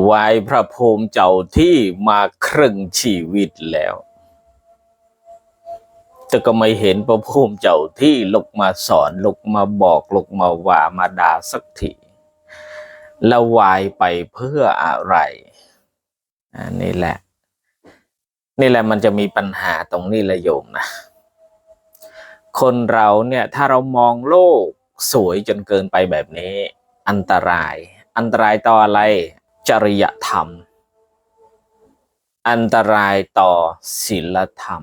ไหวพระภูมิเจ้าที่มาครึ่งชีวิตแล้ว แต่ก็ไม่เห็นพระภูมิเจ้าที่ลุกมาสอนลุกมาบอกลุกมาว่ามาด่าสักทีแล้ววายไปเพื่ออะไรอันนี้แหละ นี่แหละมันจะมีปัญหาตรงนี้ละโยมนะ คนเราเนี่ยถ้าเรามองโลกสวยจนเกินไปแบบนี้ อันตราย อันตรายต่ออะไร จริยธรรม อันตรายต่อศีลธรรม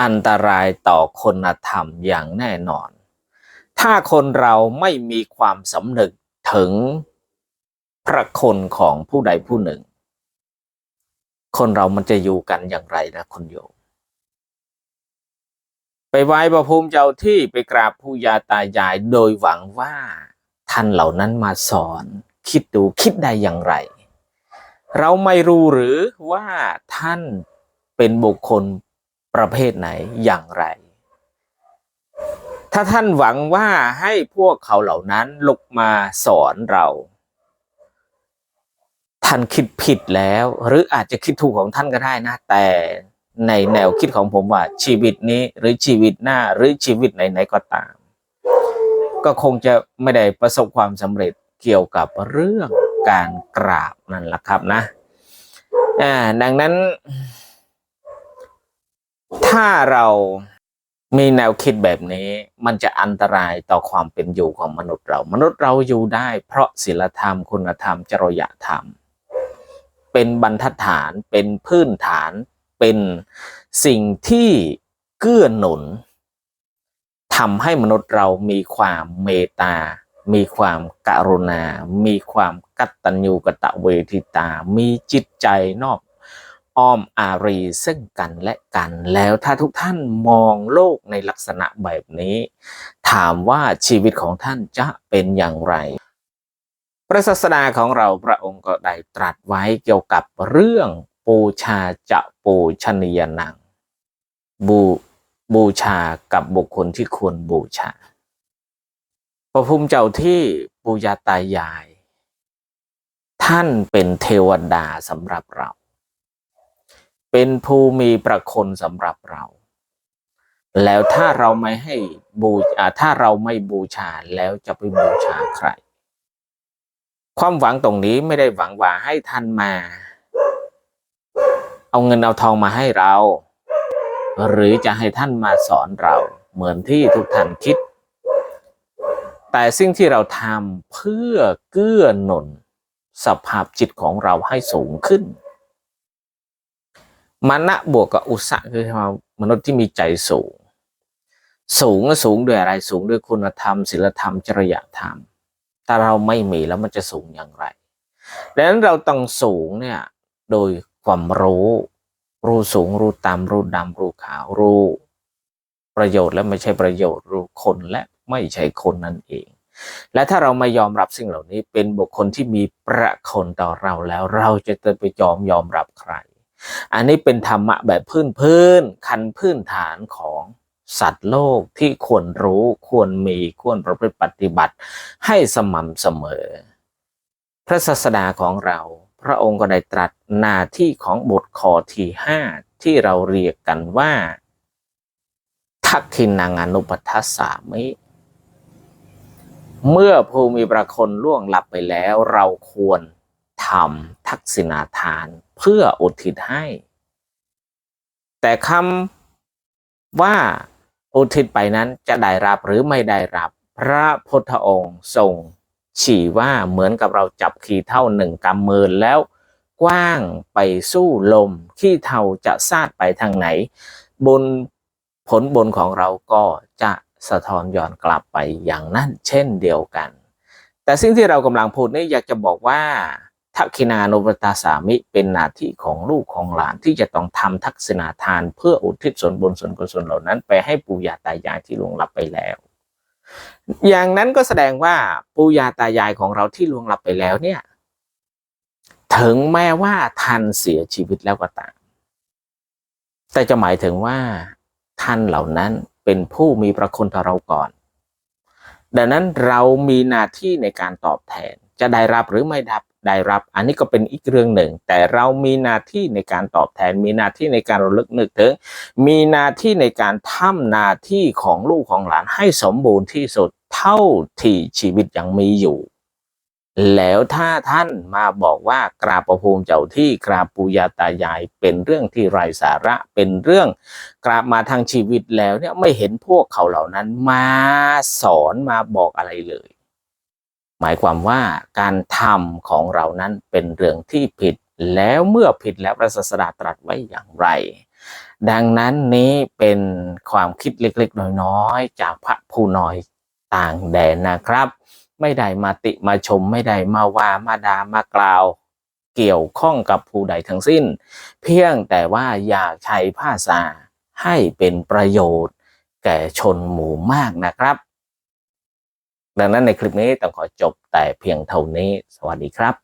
อันตรายต่อคุณธรรมอย่างแน่นอน ถ้าคนเราไม่มีความสำนึกถึงพระคุณของผู้ใดผู้หนึ่ง คนเรามันจะอยู่กันอย่างไรนะคุณโยมไปไหว้พระภูมิเจ้าที่ไปกราบผู้ยาตายายโดยหวังว่าท่านเหล่านั้นมาสอน คิดดูคิดได้อย่างไร เราไม่รู้หรือว่าท่านเป็นบุคคลประเภทไหนอย่างไร ถ้าท่านหวังว่าให้พวกเขาเหล่านั้นลุกมาสอนเรา ท่านคิดผิดแล้ว หรืออาจจะคิดถูกของท่านก็ได้นะ แต่ในแนวคิดของผมว่าชีวิตนี้หรือชีวิตหน้าหรือชีวิตไหนๆก็ตาม ก็คงจะไม่ได้ประสบความสำเร็จ เกี่ยวกับเรื่องการกราบนั่นแหละครับนะอ่าดังนั้น ถ้าเรามีแนวคิดแบบนี้ มันจะอันตรายต่อความเป็นอยู่ของมนุษย์เรา มนุษย์เราอยู่ได้ เพราะศีลธรรมคุณธรรม จริยธรรม เป็นบรรทัดฐานเป็นพื้นฐานเป็นสิ่งที่เกื้อหนุนทำให้มนุษย์เรามีความเมตตา มีความกรุณา มีความกัตตัญญูกตเวทิตา มีจิตใจนอบอ้อมอารีซึ่งกันและกันแล้วถ้าทุกท่านมองโลกในลักษณะแบบนี้ ถามว่าชีวิตของท่านจะเป็นอย่างไร พระศาสดาของเราพระองค์ก็ได้ตรัสไว้เกี่ยวกับเรื่องปูชาจะปูชนียนังบูบูชากับบุคคลที่ควรบูชา พระภูมิเจ้าที่ปูยาตายาย ท่านเป็นเทวดาสำหรับเรา เป็นผู้มีประคนสำหรับเรา แล้วถ้าเราไม่ให้บูอ่าถ้าเราไม่บูชาแล้วจะไปบูชาใคร ความหวังตรงนี้ไม่ได้หวังว่าให้ท่านมา เอาเงินเอาทองมาให้เรา หรือจะให้ท่านมาสอนเราเหมือนที่ทุกท่านคิด แต่สิ่งที่เราทำเพื่อเกื้อหนุนสภาพจิตของเราให้สูงขึ้นมานะบวกกับอุสะคือมนุษย์ที่มีใจสูง สูงก็สูงด้วยอะไรสูงด้วยคุณธรรมศีลธรรมจริยธรรมถ้าเราไม่มีแล้วมันจะสูงอย่างไรดังนั้นเราต้องสูงเนี่ยโดยความรู้ รู้สูงรู้ต่ำรู้ดำรู้ขาวรู้ ประโยชน์และไม่ใช่ประโยชน์รู้คนและไม่ใช่คนนั่นเอง และถ้าเราไม่ยอมรับสิ่งเหล่านี้เป็นบุคคลที่มีประคนต่อเราแล้ว เราจะจะไปยอมยอมรับใคร อันนี้เป็นธรรมะแบบพื้นพื้นคันพื้นฐานของสัตว์โลกที่ควรรู้ควรมีควรประพฤติปฏิบัติให้สม่ำเสมอ พระศาสดาของเรา พระองค์ก็ได้ตรัสหน้าที่ของบทข้อที่ห้าที่เราเรียกกันว่า ทักขินังอนุปัฏฐสามิ เมื่อภูมิประคนล่วงหลับไปแล้วเราควรทำทักษิณาทานเพื่ออุทิศให้ แต่คำว่าอุทิศไปนั้นจะได้รับหรือไม่ได้รับ พระพุทธองค์ทรงชี้ว่าเหมือนกับเราจับขีเท่าหนึ่งกำมือแล้วกว้างไปสู้ลม ขี้เท่าจะซาดไปทางไหน บน ผลบนของเราก็จะสะท้อนย้อนกลับไปอย่างนั้นเช่นเดียวกัน แต่สิ่งที่เรากำลังพูดนี่อยากจะบอกว่าทักขินานุปตาสามิเป็นหน้าที่ของลูกของหลานที่จะต้องทำทักษิณาทานเพื่ออุทิศส่วนบุญส่วนกุศลเหล่านั้น ไปให้ปู่ย่าตายายที่ล่วงลับไปแล้ว อย่างนั้นก็แสดงว่าปู่ย่าตายายของเราที่ล่วงลับไปแล้วเนี่ย ถึงแม้ว่าท่านเสียชีวิตแล้วก็ตามแต่จะหมายถึงว่า ท่านเหล่านั้นเป็นผู้มีประคุณต่อเราก่อน ดังนั้นเรามีหน้าที่ในการตอบแทน จะได้รับหรือไม่ได้ได้รับ อันนี้ก็เป็นอีกเรื่องหนึ่ง แต่เรามีหน้าที่ในการตอบแทน มีหน้าที่ในการระลึกนึกถึง มีหน้าที่ในการทำหน้าที่ของลูกของหลานให้สมบูรณ์ที่สุดเท่าที่ชีวิตยังมีอยู่ แล้วถ้าท่านมาบอกว่ากราบประภูมิเจ้าที่กราบปูยาตายายเป็นเรื่องที่ไร้สาระเป็นเรื่องกราบมาทางชีวิตแล้วเนี่ยไม่เห็นพวกเขาเหล่านั้นมาสอนมาบอกอะไรเลย หมายความว่าการทำของเรานั้นเป็นเรื่องที่ผิดแล้วเมื่อผิดแล้วพระศาสดาตรัสไว้อย่างไร ดังนั้นนี้เป็นความคิดเล็กๆ น้อยๆ จากพระผู้น้อยต่างแดนนะครับ ไม่ได้มาติมาชม ไม่ได้มาว่ามาดามากล่าว เกี่ยวข้องกับผู้ใดทั้งสิ้น เพียงแต่ว่าอยากใช้ภาษาให้เป็นประโยชน์ แก่ชนหมู่มากนะครับ ดังนั้นในคลิปนี้ต้องขอจบแต่เพียงเท่านี้ สวัสดีครับ